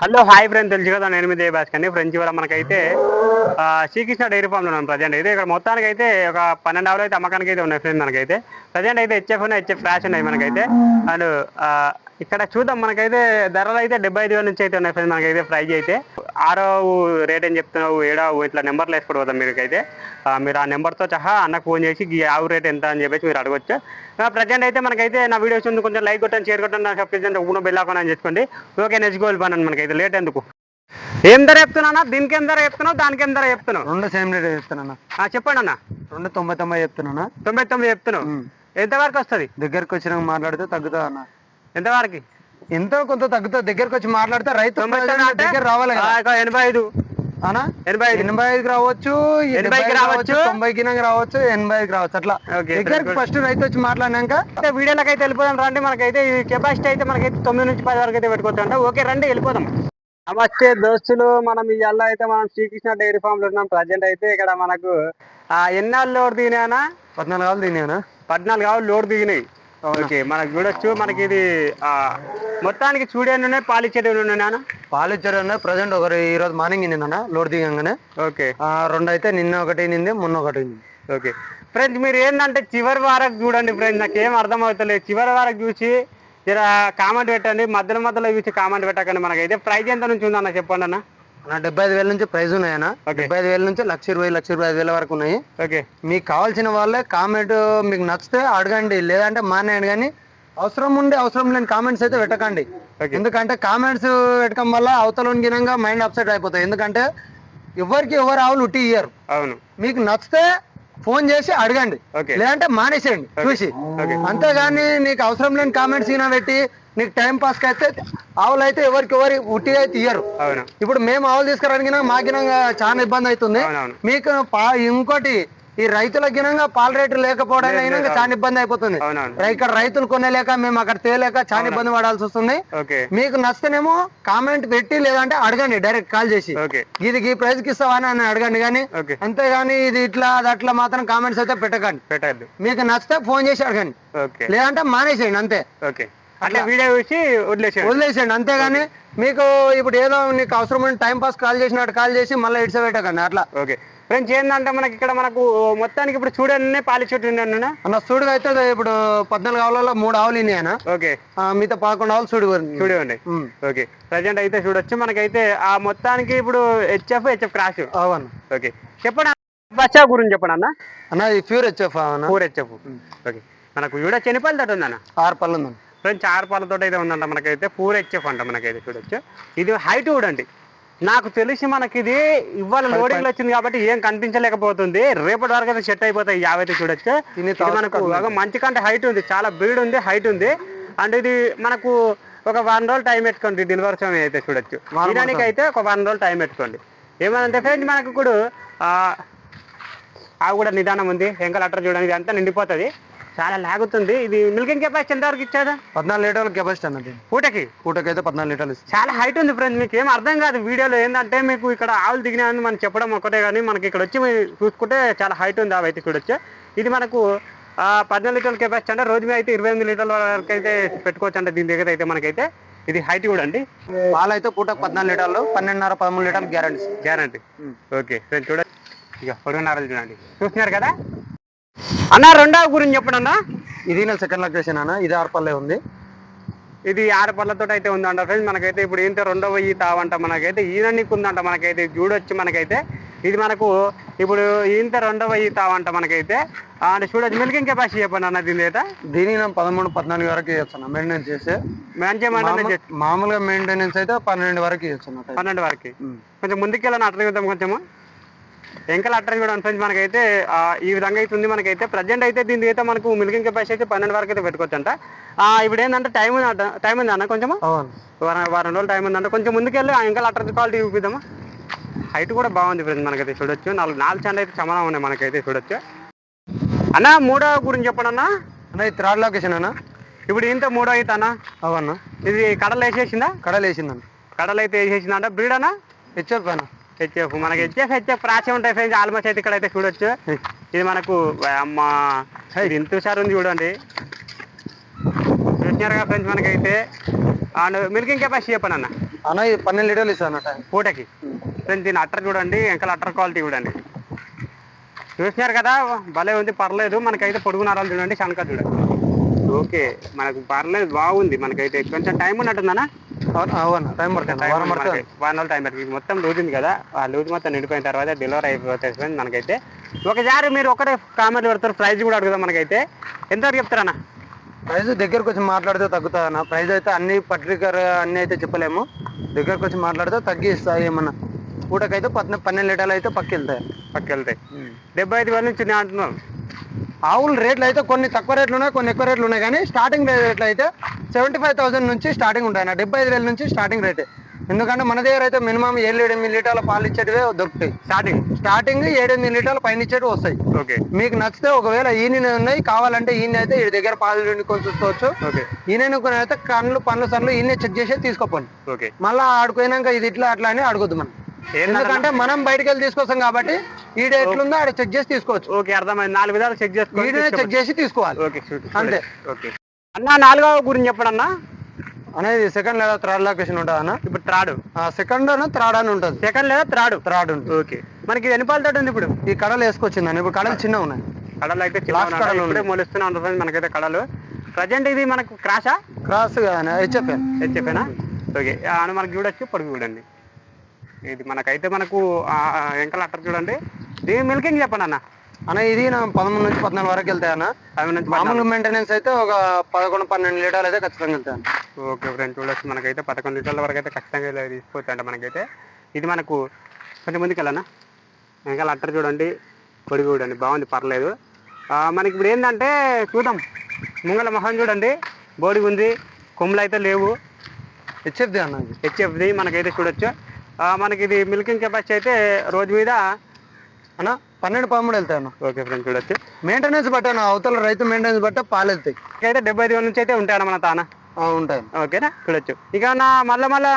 Hello hi friend తెలుసు కదా నేను మీద భాస్కర్ని ఫ్రెండ్స్ ఇవాళ మనకైతే ఆ, శ్రీకృష్ణ డైరీ ఫామ్లో ఉన్నాం ప్రజెంట్. అయితే ఇక్కడ మొత్తానికి అయితే ఒక పన్నెండు ఆవులు అయితే అమ్మకానికి అయితే ఉన్నాయి ఫ్రెండ్స్ మనకైతే. ప్రజెంట్ అయితే హెచ్ఎఫ్ ఉన్నాయి హెచ్ఎఫ్ ఫ్లాష్ ఉన్నాయి మనకైతే. అండ్ ఇక్కడ చూద్దాం. మనకైతే ధరలు అయితే డెబ్బై ఐదు వేల నుంచి అయితే ఉన్నాయి ఫ్రెండ్ మనకైతే ప్రైజ్ అయితే. ఆరో రేట్ ఏం చెప్తున్నావు? ఏడో ఇట్లా నెంబర్లు వేసుకోవద్దాం మీకైతే. ఆ, మీరు ఆ నెంబర్తో సహా అన్నకు ఫోన్ చేసి ఈ ఆవు రేట్ ఎంత అని చెప్పేసి మీరు అడగొచ్చు. ప్రజెంట్ అయితే మనకైతే నా వీడియోస్ ఉంది కొంచెం లైక్ కొట్టండి షేర్ కొట్టండి నా సబ్స్క్రిప్షన్ ఊన బెల్ ఆకొని అని చేసుకోండి ఓకే నెక్స్ట్ గోల్ పని మనకైతే. లేట్ ఎందుకు? ఏం ధర చెప్తున్నా దీనికి ఏం ధర చెప్తున్నావు? దానికి ఏం ధర చెప్తున్నావు? రెండు సేమ్ రేట్ చెప్తున్నా చెప్పండి అన్న. రెండు తొంభై తొంభై చెప్తున్నా తొంభై తొమ్మిది చెప్తున్నావు? ఎంతవరకు వస్తుంది? దగ్గరకు వచ్చినాక మాట్లాడితే తగ్గుతా అన్న. ఎంతవరకు ఎంతో కొంత తగ్గుతా దగ్గరకు వచ్చి మాట్లాడితే రైతు దగ్గర రావాలి కదా. ఎనభై ఐదు. అనా ఎనభై ఐదు. ఎనభై ఐదుకి రావచ్చు ఎనభైకి రావచ్చు. తొంభైకి రావచ్చు ఎనభైకి రావచ్చు. అట్లా. దగ్గరకు. ఫస్ట్ రైతు వచ్చి మాట్లాడినాక వీడియోలోకి అయితే వెళ్ళిపోదాం రండి. మనకైతే ఈ కెపాసిటీ అయితే మనకైతే తొమ్మిది నుంచి పది వరకు అయితే పెట్టుకోవచ్చు ఓకే రండి వెళ్ళిపోదాం. నమస్తే దోస్తులు. మనం ఈ ఎల్ల అయితే మనం శ్రీకృష్ణ డైరీ ఫామ్లో ఉన్నాం. ప్రజెంట్ అయితే ఇక్కడ మనకు ఆ ఎన్నాళ్ళు లోడ్ దిగినాయనా? పద్నాలుగు కావాలి తినేనా పద్నాలుగు ఆవులు లోడ్ దిగినాయి. ఓకే మనకు చూడొచ్చు మనకి ఇది ఆ మొత్తానికి చూడేవి ఉన్నాయి పాలిచ్చేటివి ఉన్నాయనా పాలు ఇచ్చారు ప్రజెంట్ ఒకరు ఈ రోజు మార్నింగ్ నిన్న లోడ్ దిగంగానే. ఓకే. ఆ, రెండు అయితే నిన్న ఒకటి నింది మొన్న ఒకటి ఓకే. ఫ్రెండ్స్ మీరు ఏంటంటే చివరి వరకు చూడండి ఫ్రెండ్స్ నాకు ఏం అర్థం అవుతలేదు. చివరి వరకు చూసి జర కామెంట్ పెట్టండి మధ్యలో మధ్యలో చూసి కామెంట్ పెట్టకండి. మనకైతే ప్రైజ్ ఎంత నుంచి ఉందన్న చెప్పండి అన్న. డెబ్బై ఐదు వేల నుంచి ప్రైజ్ ఉన్నాయన్న. డెబ్బై ఐదు వేల నుంచి లక్ష ఇరవై లక్ష ఇరవై ఐదు వేల వరకు ఉన్నాయి. ఓకే. మీకు కావాల్సిన వాళ్ళే కామెంట్ మీకు నచ్చితే అడగండి లేదంటే మానేయండి కానీ అవసరం ఉండి అవసరం లేని కామెంట్స్ అయితే పెట్టకండి. ఎందుకంటే కామెంట్స్ పెట్టడం వల్ల అవతల గినంగా మైండ్ అప్సెట్ అయిపోతాయి. ఎందుకంటే ఎవరికి ఎవరు ఆవులు ఉట్టి ఇయ్యరు. అవును. మీకు నచ్చితే ఫోన్ చేసి అడగండి. లేదంటే మానేసేయండి. చూసి. అంతేగాని నీకు అవసరం లేని కామెంట్స్ ఈయన పెట్టి నీకు టైం పాస్ అయితే ఆవులు అయితే ఎవరికి ఎవరి ఉట్టి అయితే ఇయ్యరు అవును. ఇప్పుడు మేము ఆవులు తీసుకురానికి మాకినంగా చాలా ఇబ్బంది అవుతుంది. మీకు ఇంకోటి ఈ రైతుల గినంగా పాల రేటు లేకపోవడం అయినా చాలా ఇబ్బంది అయిపోతుంది. ఇక్కడ రైతులు కొనలేక మేము అక్కడ తేలేక చాలా ఇబ్బంది పడాల్సి వస్తుంది. మీకు నచ్చితేనేమో కామెంట్ పెట్టి లేదంటే అడగండి డైరెక్ట్ కాల్ చేసి. ఇది ఈ ప్రైజ్కి ఇస్తావా అని అడగండి కానీ అంతేగాని ఇది ఇట్లా అది అట్లా మాత్రం కామెంట్స్ అయితే పెట్టకండి. పెట్టద్దు. మీకు నచ్చితే ఫోన్ చేసి అడగండి. లేదంటే మానేసేయండి అంతే. ఓకే. అట్లా వీడియో చూసి వదిలేసేయండి. వదిలేసేయండి. అంతేగాని మీకు ఇప్పుడు ఏదో నీకు అవసరం ఉంటే టైం పాస్ కాల్ చేసినట్టు కాల్ చేసి మళ్ళీ ఇడిస పెట్టకండి అట్లా. ఓకే. ఫ్రెండ్స్ ఏంటంటే మనకి ఇక్కడ మనకు మొత్తానికి ఇప్పుడు చూడండి పాలి చెట్టు ఉన్నాను అన్న. సూడుగా అయితే ఇప్పుడు పద్నాలుగు ఆవులలో మూడు ఆవులు ఇన్నాయన ఓకే. మిగతా పదకొండు ఆవులు చూడే ఉమ్. ఓకే. ప్రజెంట్ అయితే చూడొచ్చు. మనకైతే ఆ మొత్తానికి ఇప్పుడు హెచ్ఎఫ్ హెచ్ఎఫ్ క్రాష్. అవును. ఓకే. చెప్పండి బచ్చా గురించి చెప్పండి అన్న? అన్న ఈ pure HF four HF. Okay. మనకు వీడ చెనిపల్లి తోట ఉందన్న. ఆరు పళ్ళు ఉందండి ఫ్రెండ్స్ ఆరు పాలతో అయితే ఉందంట మనకైతే ఫోర్ హెచ్ఎఫ్ అంట మనకైతే చూడొచ్చు. ఇది హైట్ చూడండి. నాకు తెలిసి మనకి ఇది ఇవాళ లోడింగ్ వచ్చింది కాబట్టి ఏం కనిపించలేకపోతుంది. రేపటి వరకు అయితే సెట్ అయిపోతాయి యావైతే చూడొచ్చు. ఇది మనకు ఒక మంచి కంటే హైట్ ఉంది. చాలా బ్రీడ్ ఉంది హైట్ ఉంది. అండ్ ఇది మనకు ఒక వన్ రోజులు టైం పెట్టుకోండి డెలివరీ సమయం అయితే చూడొచ్చు. తినడానికి అయితే ఒక వన్ రోజులు టైం పెట్టుకోండి. ఏమనంటే ఫ్రెండ్స్ మనకు కూడా ఆ, ఆవు కూడా నిదానం ఉంది. వెంకల చూడండి అంతా నిండిపోతుంది. చాలా లాగుతుంది. ఇది మిల్కింగ్ కెపాసిటీ ఎంత వరకు ఇచ్చాదా పద్నాలుగు లీటర్ల కెపాసిటీ అన్నది పూటకి? పూటకైతే పద్నాలుగు లీటర్లు ఇస్తుంది. చాలా హైట్ ఉంది ఫ్రెండ్స్ మీకు ఏం అర్థం కాదు. వీడియోలో ఏంటంటే మీకు ఇక్కడ ఆవులు దిగినాయని మనం చెప్పడం ఒకటే కానీ మనకి ఇక్కడ వచ్చి చూసుకుంటే చాలా హైట్ ఉంది అవైతే చూడొచ్చు ఇది మనకు పద్నాలుగు లీటర్ల కెపాసిటీ అంటే రోజు మీద అయితే ఇరవై ఎనిమిది లీటర్ల వరకు అయితే పెట్టుకోవచ్చు అంటే దీని దగ్గర అయితే మనకైతే. ఇది హైట్ కూడా అండి. పాలు అయితే పూటకు పద్నాలుగు లీటర్లు పన్నెండున్నర పదమూడు లీటర్లు గ్యారంటీ. గ్యారంటీ. ఓకే ఫ్రెండ్స్ చూడండి. ఇక పొరుగున్నారలు చూడండి చూస్తున్నారు కదా? అన్న రెండవ గురించి చెప్పండి అన్న. ఇది నా సెకండ్ లొకేషన్ అన్న ఇది ఆరు పల్లె ఉంది. ఇది ఆరు పళ్ళతో అయితే ఉందంట ఫ్రెండ్స్ మనకైతే ఇప్పుడు ఏంటో రెండవ ఈ తావంట మనకైతే ఈననికి ఉందంట మనకైతే చూడొచ్చు మనకైతే. ఇది మనకు ఇప్పుడు ఈంత రెండవ ఈ తావంట మనకైతే. అండ్ చూడొచ్చు మిల్కింగ్ కెపాసిటీ చెప్పండి అన్న దీని అయితే దీని నేను పదమూడు పద్నాలుగు వరకు ఇవ్వచ్చు మెయింటెనెన్స్ మంచిగా మామూలు- మామూలుగా మెయింటెనెన్స్ అయితే పన్నెండు వరకు ఇవ్వచ్చు. పన్నెండు వరకు. కొంచెం ముందుకెళ్ళని అట్లా కొంచెము? ఎంకల్ అట్టర్ కూడా ఫ్రెండ్స్ మనకైతే ఆ, ఈ విధంగా అయితే ఉంది మనకైతే. ప్రజెంట్ అయితే దీని అయితే మనకు మిల్కింగ్ కెపాసిటీ అయితే పన్నెండు వరకు అయితే పెట్టుకోవచ్చు అంట ఆ, ఇప్పుడు ఏంటంటే టైం ఉంది టైం ఉంది అన్న కొంచెము? అవును. వారం వారం రోజులు టైం ఉందంటే. కొంచెం ముందుకెళ్ళి ఆ ఇంకా అట్టర్ క్వాలిటీ చూపిద్దామా? హైట్ కూడా బాగుంది ఫ్రెండ్స్ మనకైతే చూడొచ్చు. నాలుగు నాలుగు చండ అయితే సమానం ఉన్నాయి మనకైతే చూడొచ్చు. అన్న మూడో గురించి చెప్పండి అన్న. అన్న ఇది థర్డ్ లొకేషన్ అన్న. ఇప్పుడు ఇంత మూడో అయితే అన్న? అవన్న ఇది కడలు వేసేసిందా? కడలు వేసిందన్న కడలు అయితే వేసేసిందా అంటే. బ్రీడ్ అన్న? హెచ్ఎఫ్ అన్న. హెచ్ఎఫ్ మనకి హెచ్ఎఫ్ హెచ్ఎఫ్ ప్రాచే ఉంటాయి ఫ్రెండ్స్ ఆల్మోస్ట్ అయితే ఇక్కడ అయితే చూడొచ్చు. ఇది మనకు అమ్మ ఇది ఇంత హుషారు ఉంది చూడండి. చూసినారుగా ఫ్రెండ్స్ మనకైతే. అండ్ మిల్కింగ్ కెపాసిటీ చెప్పండి అన్న. అన్న ఇది పన్నెండు లీటర్లు ఇస్తాను అన్న. పూటకి. ఫ్రెండ్స్ దీని అట్టర్ చూడండి వెనకాల అట్టర్ క్వాలిటీ చూడండి. చూసినారు కదా భలే ఉంది పర్లేదు. మనకైతే పొడుగు నరాలు చూడండి శనక చూడండి. ఓకే మనకు పర్లేదు బాగుంది. మనకైతే కొంచెం టైం ఉన్నట్టుందనా అవును టైం పడుతుంది వారం పడుతుంది. వారం రోజులు టైం పడుతుంది. మొత్తం లూజ్ ఉంది కదా. ఆ లూజ్ మొత్తం నిండిపోయిన తర్వాత డెలివరీ friends మనకైతే. ఒకసారి మీరు ఒకటే కామెంట్ పెడతారు ప్రైస్ కూడా అడుగుదాం మనకైతే. ఎంతవరకు చెప్తారన్నా ప్రైస్ దగ్గరకు వచ్చి మాట్లాడితే తగ్గుతుంది అన్న. ప్రైస్ అయితే అన్ని పత్రికర్ అన్ని అయితే చెప్పలేము. దగ్గరకు వచ్చి మాట్లాడితే తగ్గిస్తాయి ఏమన్నా. పూటకైతే పద్న పన్నెండు లీటర్లు అయితే పక్కి వెళ్తాయి పక్కకి వెళ్తాయి డెబ్బై ఐదు వేల నుంచి నేను అంటున్నాను. ఆవుల రేట్లు అయితే కొన్ని తక్కువ రేట్లు ఉన్నాయి కొన్ని ఎక్కువ రేట్లు ఉన్నాయి. కానీ స్టార్టింగ్ రేట్లు అయితే సెవెంటీ ఫైవ్ థౌసండ్ నుంచి స్టార్టింగ్ ఉంటాయి అన్న. డెబ్బై ఐదు వేల నుంచి స్టార్టింగ్ రేటే ఎందుకంటే మన దగ్గర అయితే మినిమం ఏడు ఎనిమిది లీటర్ల పాలు ఇచ్చేటివే దొరుకుతాయి. స్టార్టింగ్ స్టార్టింగ్ ఏడు ఎనిమిది లీటర్ల పైన ఇచ్చేటివి వస్తాయి. ఓకే. మీకు నచ్చితే ఒకవేళ ఈయన ఉన్నాయి కావాలంటే ఈయన అయితే ఈ దగ్గర పాలు పిండుకొని చూసుకోవచ్చు. ఓకే. ఈయన కొన్ని అయితే కళ్ళు పండ్లు సన్లు ఈయన చెక్ చేసి తీసుకోపోండి. ఓకే. మళ్ళీ ఆడుకోయినాక ఇది ఇట్లా అట్లా అని అడగొద్దు మనం? ఎందుకంటే మనం బయటకు వెళ్ళి తీసుకొస్తాం కాబట్టి ఈడ ఎట్లుందో ఆడ చెక్ చేసి తీసుకోవచ్చు. ఓకే అర్థమైంది. నాలుగు విధాలు చెక్ చేసుకోవాలి. ఈడనే చెక్ చేసి తీసుకోవాలి. ఓకే అంతే. ఓకే. అన్న నాలుగవ గురించి చెప్పండి అన్న. అనేది సెకండ్ లేదా థర్డ్ లొకేషన్ ఉంటుంది అన్న? ఇప్పుడు త్రాడు. సెకండ్ అన్న థర్డ్ అని ఉంటుంది. సెకండ్ లేదా త్రాడు థర్డ్ ఉంటుంది. ఓకే. మనకి ఇది ఎన్ని పాలతో ఉంది ఇప్పుడు. ఈ కడలు వేసుకొచ్చిందని ఇప్పుడు కడలు చిన్న ఉన్నాయి. కడలు అయితే చిన్న మొలుస్తూనే ఉంటుంది మనకైతే కడలు. ప్రజెంట్ ఇది మనకు క్రాషా క్రాస్ హెచ్ఎఫ్ హెచ్ఎఫేనా ఓకే. అని మనకి చూడొచ్చు పొడుగు చూడండి. ఇది మనకైతే మనకు ఆ, వెంకల అట్టర్ చూడండి. దీని మిల్కింగ్ చెప్పండి అన్న. అన్న ఇది నా పదమూడు నుంచి పద్నాలుగు వరకు వెళ్తాయి అన్న. అవి నుంచి మామూలుగా మెయింటెనెన్స్ అయితే ఒక పదకొండు పన్నెండు లీటర్లు అయితే ఖచ్చితంగా వెళ్తాయి అన్న. ఓకే ఫ్రెండ్ చూడొచ్చు. మనకైతే పదకొండు లీటర్ల వరకు అయితే ఖచ్చితంగా తీసుకోవచ్చు అంట మనకైతే. ఇది మనకు కొంచెం ముందుకు వెళ్ళనా? వెనకాల అట్టర్ చూడండి. పొడి చూడండి. బాగుంది పర్లేదు. మనకి ఇప్పుడు ఏంటంటే చూద్దాం. ముంగల మొహం చూడండి. బోడి ఉంది. కొమ్ములు అయితే లేవు. హెచ్ఎఫ్ది అన్న ఇది. హెచ్ఎఫ్ది మనకైతే చూడొచ్చు. మనకి ఇది మిల్కింగ్ కెపాసిటీ అయితే రోజు మీద అన్న పన్నెండు పదమూడు వెళ్తాయి అన్న ఓకే ఫ్రెండ్ చూడొచ్చు. మెయింటెనెన్స్ బట్టి అవతల రైతు మెయింటెనెన్స్ బట్టే పాలు వెళ్తాయి. అయితే డెబ్బై ఐదు వేల నుంచి అయితే ఉంటాయన్న మన తాన? ఉంటాయి. ఓకేనా? చూడొచ్చు. ఇక నా మళ్ళీ మళ్ళీ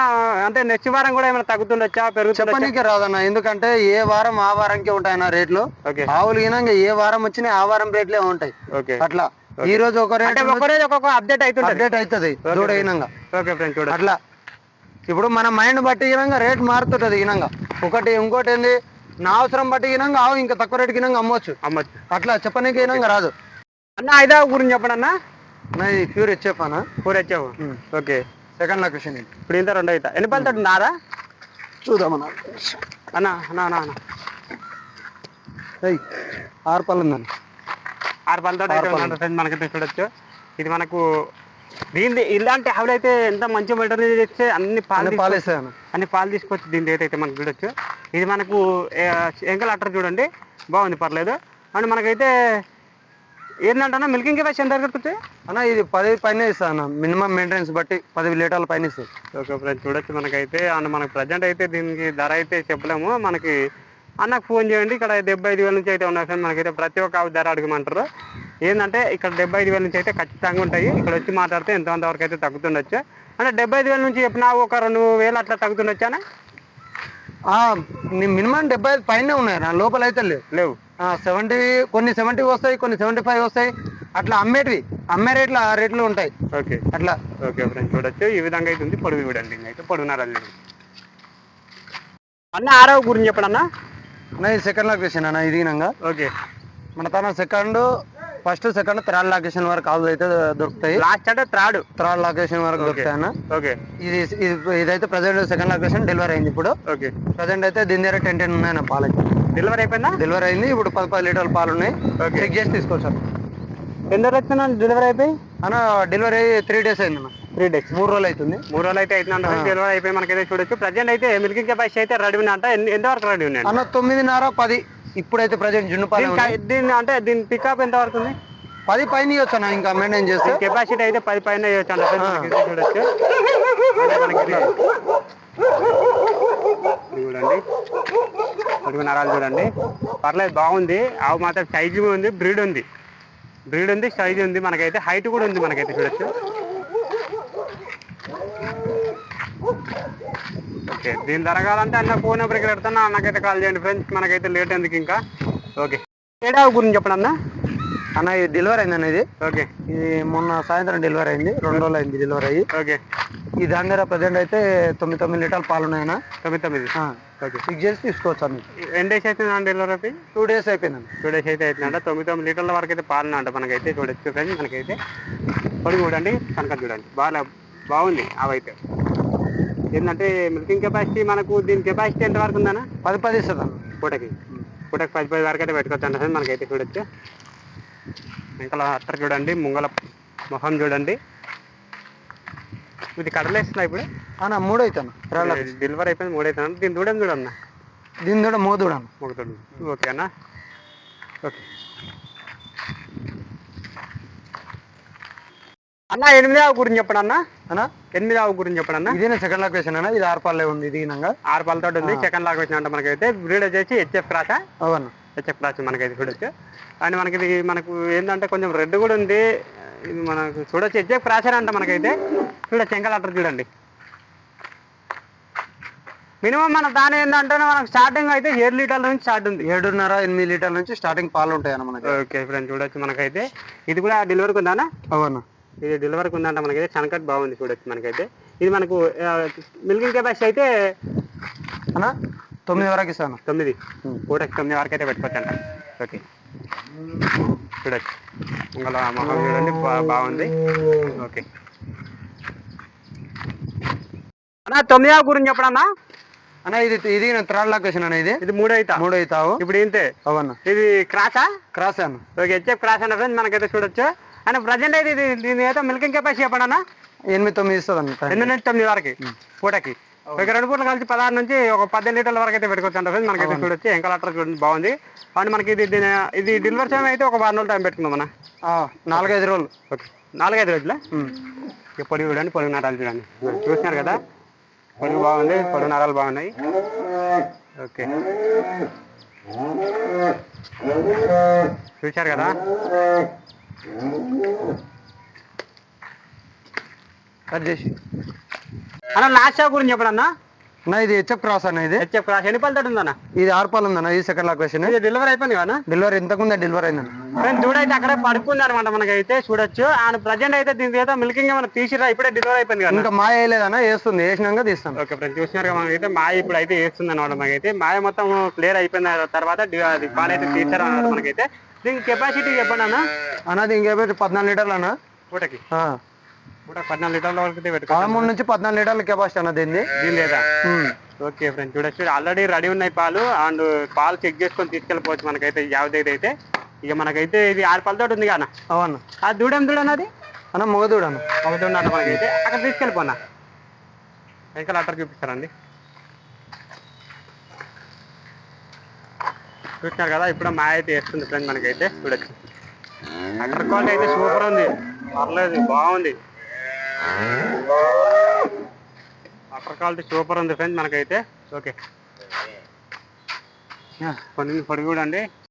అంటే నెక్స్ట్ వారం కూడా ఏమైనా తగ్గుతుండొచ్చా పెరుగుతుండొచ్చా? చెప్పనీకే రాదన్న ఎందుకంటే ఏ వారం ఆ వారంకే ఉంటాయన్న రేట్లు. ఓకే. ఆవులు గినంగా ఏ వారం వచ్చినా ఆ వారం రేట్లే ఉంటాయి. ఓకే. అట్లా. ఈ రోజు ఒక రేట్ ఒక్కొక్క అప్డేట్ అవుతుంటది. అప్డేట్ అవుతుంది. దూడ గినంగా. ఓకే ఫ్రెండ్ చూడొచ్చు. అట్లా. ఇప్పుడు మన మైండ్ బట్టి గినంగా రేట్ మారుతుంటది గినంగా ఒకటి ఇంకోటి ఏంది? నా అవసరం బట్టి గినంగా ఆవు ఇంకా తక్కువ రేటు గినంగా అమ్మొచ్చు. అమ్మచ్చు. అట్లా చెప్పనీకి గినంగా రాదు. అన్న ఐదా గురించి చెప్పండి అన్న. నా ఇది ప్యూర్ హెచ్ఎఫ్ అన్న. ఫోర్ వచ్చావు ఓకే. సెకండ్ లొకేషన్ ఇప్పుడు ఇంత రెండు అవుతా ఎన్ని పళ్ళతో నారా? చూద్దామన్న అన్న. అన్న అన్న అన్న ఆరు పళ్ళు ఉందన్న. ఆరు పళ్ళతో మనకైతే చూడొచ్చు ఇది మనకు దీని ఇలాంటి ఆవులు అయితే ఎంత మంచి మెటీరియల్ చేస్తే అన్ని పాలు అన్ని తీసుకో- పాలు వేస్తాయి అన్న పాలు తీసుకొచ్చి దీని రేట్ అయితే మనకు చూడొచ్చు ఇది మనకు ఎంకల్ అట్టర్ చూడండి బాగుంది పర్లేదు. అండ్ మనకైతే ఏంటంటే మిల్కింగ్ కెపాసిటీ ఎంత దొరుకుతుంది అన్న ఇది పది పైన ఇస్తా అన్న. మినిమం మెయింటెనెన్స్ బట్టి పది లీటర్ల పైన ఇస్తుంది ఓకే ఫ్రెండ్స్ చూడొచ్చు మనకైతే. అండ్ మనకు ప్రజెంట్ అయితే దీనికి ధర అయితే చెప్పలేము. మనకి అన్నకు ఫోన్ చేయండి. ఇక్కడ డెబ్బై ఐదు వేల నుంచి అయితే ఉన్నాయి ఫ్రెండ్ మనకైతే ప్రతి ఒక్క ఆవు ధర అడగమంటారు. ఏంటంటే ఇక్కడ డెబ్బై ఐదు వేల నుంచి అయితే ఖచ్చితంగా ఉంటాయి. ఇక్కడ వచ్చి మాట్లాడితే ఎంతమంది వరకు అయితే తగ్గుతుండొచ్చు. అంటే డెబ్బై ఐదు వేల నుంచి చెప్పిన ఒక రెండు వేలు అట్లా తగ్గుతుండొచ్చానా మినిమం డెబ్బై ఐదు పైన ఉన్నాయి నా లోపల అయితే లేవు. లేవు. సెవెంటీ కొన్ని సెవెంటీ వస్తాయి కొన్ని సెవెంటీ ఫైవ్ వస్తాయి. అట్లా అమ్మేటివి అమ్మే రేట్లు ఆ రేట్లు ఉంటాయి. ఓకే. అట్లా. ఓకే ఫ్రెండ్స్ చూడొచ్చు. ఈ విధంగా అయితే ఉంది పొడుగు చూడండి అయితే పొడుగున్నారు అది అన్న ఆరవ గురించి చెప్పండి అన్న. ఇది సెకండ్ లొకేషన్ అన్న ఇది ఓకే. మన తన second first second third location వరకు ఆవులు అయితే దొరుకుతాయి. లాస్ట్ అంటే త్రాడు. థర్డ్ లొకేషన్ వరకు దొరుకుతాయి అన్న. ఓకే. ఇది ఇది- ఇదైతే ప్రజెంట్ సెకండ్ లొకేషన్ డెలివరీ అయింది ఇప్పుడు. ఓకే. ప్రజెంట్ అయితే దీని దగ్గర టెన్ టెన్ ఉన్నాయి నా పాలకి. డెలివరీ అయిపోయిందా? డెలివరీ అయింది. ఇప్పుడు పది పది లీటర్ల పాలు ఉన్నాయి. చెక్ చేసి తీసుకొచ్చాను ఎన్ని రోజులు వచ్చినా డెలివరీ అయిపోయి? అన్న డెలివరీ త్రీ డేస్ అయింది త్రీ డేస్ మూడు రోజులు అవుతుంది. మూడు రోజులు అయితే అవుతుందంట డెలివరీ అయిపోయి మనకైతే చూడొచ్చు. ప్రజెంట్ అయితే మిల్కింగ్ కెపాసిటీ అయితే రెడీ ఉందంట ఎన్ని ఎంతవరకు రెడీ ఉన్నాయి అన్న తొమ్మిదిన్నర పది. ఇప్పుడైతే ప్రజెంట్ జున్ను పాలు ఉన్నాయి. దీని అంటే దీని పికప్ ఎంత వరకు ఉంది? పది పైన ఇవ్వచ్చు అన్న ఇంకా మెయింటైన్ చేస్తే. కెపాసిటీ అయితే పది పైన చేయొచ్చు అంట చూడొచ్చు అంటే మనకి ఇది చూడండి. పొడుగు నరాలు చూడండి. పర్లేదు బాగుంది. ఆవు మాత్రం సైజు ఉంది బ్రీడ్ ఉంది. బ్రీడ్ ఉంది సైజు ఉంది. మనకైతే హైట్ కూడా ఉంది మనకైతే చూడొచ్చు. ఓకే. దీని జరగాలంటే అన్న ఫోన్ నెంబర్కి పెడతాను. అన్నకైతే కాల్ చేయండి ఫ్రెండ్స్ మనకైతే లేట్ ఎందుకు ఇంకా? ఓకే. ఏడావు గురించి చెప్పండి అన్న? అన్న ఇది డెలివరీ అయింది అన్న ఇది. ఓకే. ఇది మొన్న సాయంత్రం డెలివరీ అయింది. రెండు రోజులు అయింది డెలివరీ అయ్యి. ఓకే. ఈ దాని దగ్గర ప్రజెంట్ అయితే తొమ్మిది తొమ్మిది లీటర్లు పాలు ఉన్నాయన్న తొమ్మిది తొమ్మిది. ఓకే. చెక్ చేసి తీసుకోవచ్చు అన్న. ఎన్ని డేస్ అవుతుంది డెలివరీ అయిపోయి టూ డేస్ అయిపోయిందండి టూ డేస్ అయితే అవుతుందంట తొమ్మిది తొమ్మిది లీటర్ల వరకు అయితే పాలన అంట మనకైతే. చూడొచ్చు ఫ్రెండ్స్ మనకైతే. పొడి చూడండి కనుక చూడండి. బాగా బాగుంది. అవైతే ఏంటంటే మిల్కింగ్ కెపాసిటీ మనకు దీని కెపాసిటీ ఎంత వరకు ఉందన్న? పది పది ఇస్తుంది పూటకి. పూటకి పది పది వరకు అయితే పెట్టుకోవచ్చు అంట మనకైతే చూడొచ్చు. ఇంకా అట్టర్ చూడండి ముంగల మొహం చూడండి. ఇది కడలేస్తున్నా ఇప్పుడు? అన్న మూడు అవుతాను డెలివరీ అయిపోయింది మూడు అవుతుంది దీని దూడం చూడన్నా దీని అన్న ఒకటి ఓకే అన్న. ఓకే. అన్న ఎనిమిదవ గురించి చెప్పండి అన్న అన్న ఎనిమిదవ గురించి చెప్పండి అన్న ఇదే సెకండ్ లొకేషన్ అన్న? ఇది ఆరుపాలే ఉంది ఇది ఆరు పళ్ళతో ఉంది. సెకండ్ లాగా వచ్చిన మనకైతే. బ్రీడ్ వచ్చేసి హెచ్ఎఫ్ క్రాస అవును. హెచ్ఎఫ్ క్రాస్ మనకైతే చూడొచ్చు అండ్ మనకి ఇది మనకు ఏంటంటే కొంచెం రెడ్ కూడా ఉంది. ఇది మనకు చూడొచ్చు. హెచ్ఎఫ్ క్రాస్ అని అంట మనకైతే. చూడొచ్చు ఎంకల్ అట్టర్ చూడండి. మినిమం మన దాని ఏంటంటే మనకు స్టార్టింగ్ అయితే ఏడు లీటర్ల నుంచి స్టార్ట్ ఉంది. ఏడున్నర ఎనిమిది లీటర్ల నుంచి స్టార్టింగ్ పాలు ఉంటాయి అన్న మనకి. ఓకే ఫ్రెండ్ చూడొచ్చు మనకైతే. ఇది కూడా డెలివరీకి ఉందా అవును. ఇది డెలివరీకి ఉందంట మనకైతే చనకట్ బాగుంది చూడొచ్చు మనకైతే. ఇది మనకు మిల్కింగ్ కెపాసిటీ అయితే అన్న తొమ్మిది వరకు ఇస్తాను. తొమ్మిది. పూటకి తొమ్మిది వరకు అయితే పెట్టుకోవచ్చంట. ఓకే. చూడొచ్చు. ఇంకలో మొహం చూడండి బాగుంది. ఓకే. అన్న తొమ్మిదవ గురించి చెప్పడన్నా? అన్న ఇది ఇది థర్డ్ లొకేషన్ అన్న ఇది? ఇది మూడో అవుతా మూడు అవుతావు ఇప్పుడు ఇంతే. అవును ఇది క్రాసా? క్రాస్ అన్న. ఓకే హెచ్ఎఫ్ క్రాస్ అన్న ఫ్రెండ్స్ మనకైతే చూడొచ్చు. అండ్ ప్రజెంట్ అయితే ఇది దీని అయితే మిల్కింగ్ కెపాసిటీ చెప్పండి అన్న. ఎనిమిది తొమ్మిది ఇస్తుంది అన్న. రెండు నుంచి తొమ్మిది వరకు. పూటకి. ఒక రెండు పూటలు కలిసి పదహారు నుంచి ఒక పద్దెనిమిది లీటర్ల వరకు అయితే పెట్టుకోవచ్చు అంటే మనకైతే చూడొచ్చు. ఇంకా అట్లా చూడండి బాగుంది. అండ్ మనకి ఇది దీని ఇది డెలివరీ టైం అయితే ఒక వారం రోజులు టైం పెట్టుకుందాం మన నాలుగైదు రోజులు. ఓకే. నాలుగైదు రోజుల. పొడుగు చూడండి పొడుగు నరాలు చూడండి. చూసినారు కదా? పొడుగు బాగుంది పొడుగు నరాలు బాగున్నాయి. ఓకే. చూశారు కదా? కట్ చేసి. అన్న లాస్ట్ షాప్ గురించి చెప్పండి అన్న? అన్న ఇది హెచ్ఎఫ్ క్రాస్ అన్న ఇది. హెచ్ఎఫ్ క్రాస్ ఎన్ని పళ్ళతో ఉందన్న? ఇది ఆరు పాలు ఉందన్న ఇది సెకండ్ లొకేషన్ ఇది డెలివరీ అయిపోయింది కదా డెలివరీ ఇంతకుముందే డెలివరీ అయిందన్న. ఫ్రెండ్ దూడైతే అక్కడే పడుకుంది అనమాట మనకైతే చూడొచ్చు. అండ్ ప్రజెంట్ అయితే దీని అయితే మిల్కింగ్ మనం తీసిరా ఇప్పుడే డెలివరీ అయిపోయింది కదా ఇంకా మాయ వేయలేదన్న వేస్తుంది. వేసినాక తీస్తాను ఓకే ఫ్రెండ్ చూసినారు కదా మనకైతే మాయ ఇప్పుడు అయితే వేస్తుంది అనమాట మనకైతే. మాయ మొత్తం క్లియర్ అయిపోయిన తర్వాత అది పాలు అయితే తీసారు అన్నమాట మనకైతే. దీనికి కెపాసిటీ చెప్పండి అన్న. అన్నది ఇంకేమైతే పద్నాలుగు లీటర్లు అన్న. పూటకి? ఆ. పూట పద్నాలుగు లీటర్ల వరకు పెట్టుకోవాలి పదమూడు నుంచి పద్నాలుగు లీటర్ల కెపాసిటీ అన్న దీన్ని దీని లేదా. ఓకే ఫ్రెండ్ చూడొచ్చు ఆల్రెడీ రెడీ ఉన్నాయి పాలు. అండ్ పాలు చెక్ చేసుకొని తీసుకెళ్ళిపోవచ్చు మనకైతే యావదైతే అయితే ఇక మనకైతే ఇది ఆరు పాలతో ఉంది కదా అవును. ఆ దూడేం దూడన్నది అన్న మొగదూడు అన్న. ఒకటి ఉన్నట్టు మనకైతే. అక్కడ తీసుకెళ్ళిపోనా వెనకాల అట్టర్ చూపిస్తారండి చూసినారు కదా ఇప్పుడు మా అయితే వేస్తుంది ఫ్రెండ్ మనకైతే. చూడొచ్చు అక్కడ క్వాలిటీ అయితే సూపర్ ఉంది. పర్లేదు బాగుంది. అటర్ క్వాలిటీ సూపర్ ఉంది ఫ్రెండ్ మనకైతే. ఓకే. కొన్ని పొడి కూడా అండి